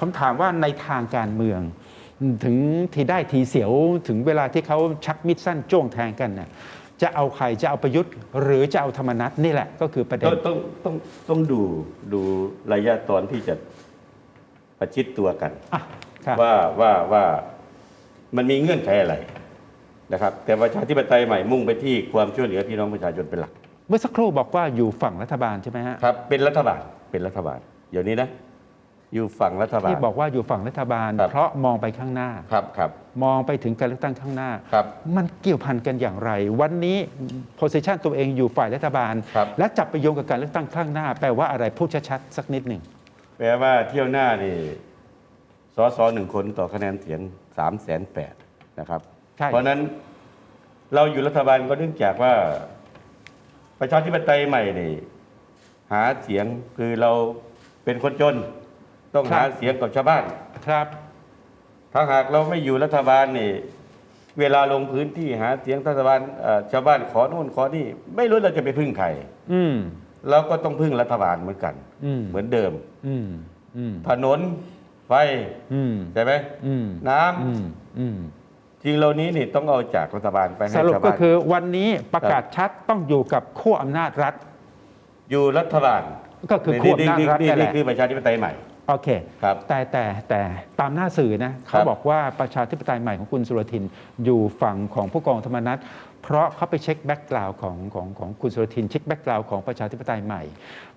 ผมถามว่าในทางการเมือง ถึงทีได้ทีเสียวถึงเวลาที่เขาชักมิดสั้นจ้วงแทงกันเนี่ยจะเอาใครจะเอาประยุทธ์ หรือจะเอาธรรมนัตนี่แหละ ก็คือประเด็ต้อนงต้องต้องต้องดูดูระยะตอนที่จะประชิดตัวกันอะครับว่าว่าว่ามันมีเงื่อนไขอะไรนะครับ แต่ประชาธิปไตยใหม่มุ่งไปที่ความช่วยเหลือพี่น้องประชาชนเป็นหลัก เมื่อสักครู่บอกว่าอยู่ฝั่งรัฐบาลใช่ไหมฮะครับเป็นรัฐบาลเป็นรัฐบาลเดี๋ยวนี้นะ อยู่ฝั่งรัฐบาล ที่บอกว่าอยู่ฝั่งรัฐบาล ครับ เพราะมองไปข้างหน้า ครับครับ มองไปถึงการเลือกตั้งข้างหน้า ครับมันเกี่ยวพันกันอย่างไร วันนี้โพสิชันตัวเองอยู่ฝ่ายรัฐบาล ครับ และจับไปโยงกับการเลือกตั้งข้างหน้า แปลว่าอะไรพูดชัดๆสักนิดหนึ่งแปลว่าเที่ยวหน้านี่สสหนึ่งคนต่อคะแนนเสียงสามแสนแปดนะครับ ใช่เพราะฉะนั้นเราอยู่รัฐบาลก็เนื่องจากว่าประชาธิปไตยใหม่นี่หาเสียงคือเราเป็นคนจน ต้องหาเสียงกับชาวบ้านครับ ถ้าหากเราไม่อยู่รัฐบาลนี่ เวลาลงพื้นที่หาเสียงรัฐบาลเอ่อชาวบ้านขอโน่นขอนี่ ไม่รู้เราจะไปพึ่งใครอืมเราก็ต้องพึ่งรัฐบาลเหมือนกันอืมเหมือนเดิมอืมอืมถนนไฟอืมใช่ไหมอืมน้ำอืมอืมจริงเหล่านี้นี่ต้องเอาจากรัฐบาลไปสให้รุปชาวก็บ้านคือวันนี้ประกาศชัดต้องอยู่กับขั้วอำนาจรัฐ อยู่รัฐบาลก็คือขั้วอำนาจรัฐนี่นั่นแหนี่ละคือประชาธิปไตยใหม่ โอเค ครับ แต่แต่แต่ตามหน้าสื่อนะเขาบอกว่าประชาธิปไตยใหม่ของคุณสุรทินอยู่ฝั่งของผู้กองธรรมนัฐเพราะเขาไปเช็คแบ็กกราวของของของคุณสุรทินเช็คแบ็กกราวของประชาธิปไตยใหม่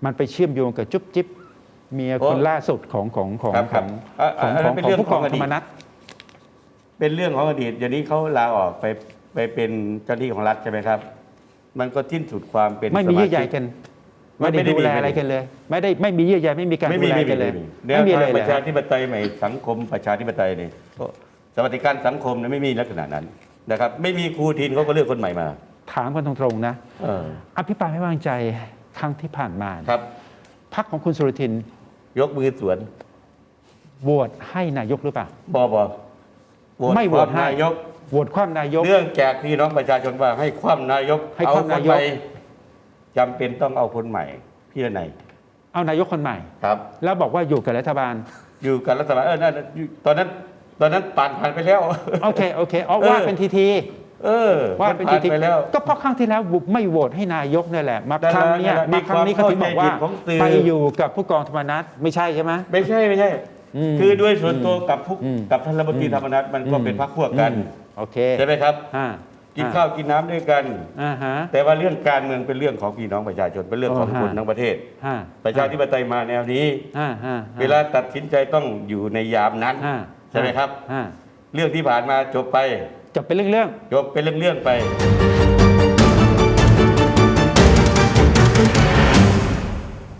มันไปเชื่อมโยงกับจุ๊บจิ๊บเมียคนโอ้ล่าสุดของของของครับขครัอบงอะของอันขนั้องนเป็นของเรื่องผู้กองของอดีธรต รมนัฐเป็นเรื่องของอดีตเดี๋ยวนี้เขาลาออกไปไปเป็นเจ้าหน้าที่ของรัฐใช่ไหมครับ มันก็ทิ้นสุดความเป็นไม่มีเยื่อใยสาชิกัน ไม่ไม่ได้ไม่ได้ดูแลมีอะไรกันเลย ไม่ได้ไม่มีเยื่อใยไม่มีการไม่ดูมีแลไม่มีกันเลยแนวไม่มีทาเลงยปเหรระอชาฮะธิปไตยใหม่สังคมประชาธิปไตยนี่สวัสดิการสังคมเนี่ยไม่มีลักษณะนั้นนะครับ ไม่มีครูทินเขาก็เลือกคนใหม่มา ถามกันตรงๆนะเอออภิปรายไม่วางใจครั้งที่ผ่านมาครับพักของคุณสุรทิน ยกมือสวนโหวตให้นายกหรือเปล่าบอบอโหวตไม่โหวตความให้นายกโหวตคว่ำนายกเนื่องจากพี่น้องประชาชนว่าให้ความนายก ให้เอาคว่ำคนนายกใหม่ จำเป็นต้องเอาคนใหม่พี่ละไหนยเอานายกคนใหม่ ครับ แล้วบอกว่าอยู่กับรัฐบาล อยู่กับรัฐบาลเออนั่นอยู่ตอนนั้นตอนนั้นผ่านผ่านไปแล้ว โอเคโอเคเอาเออว่าเป็นทีทีเออว่ามันเป็นผ่าทีนทีไปแล้วก็เพราะครั้งที่แล้วไม่โหวตให้นายกนี่แหละมานั่นคแหละรั้งเนี้ยนั่นแหละมาครั้งนี้มีเขาความถึงบอกว่าเข้าใจผิดของสื่อไปอยู่กับผู้กองธรรมนัฐไม่ใช่ใช่ไหมไม่ใช่ไม่ใช่อืมคือด้วยส่วนตัวกับผู้อืมกับท่านรัฐมนตรีอืมธรรมนัฐมันก็อืมเป็นพรรคพวกกันอืมโอเคใช่ไหมครับอ่า กินอ่ข้าวกินน้ำด้วยกัน อ่าฮะ แต่ว่าเรื่องการเมืองเป็นเรื่องของพี่น้องประชาชนเป็นเรื่องของอ๋อฮะคนทั้งประเทศห้าประชาธิปไตยมาแนวนี้ห้าห้าเวลาตัดสินใจต้องอยู่ในยามนั้นห้าใช่ไหมครับห้าเรื่องที่ผ่านมาจบไป จบเป็นเรื่องๆ จบเป็นเรื่องๆไป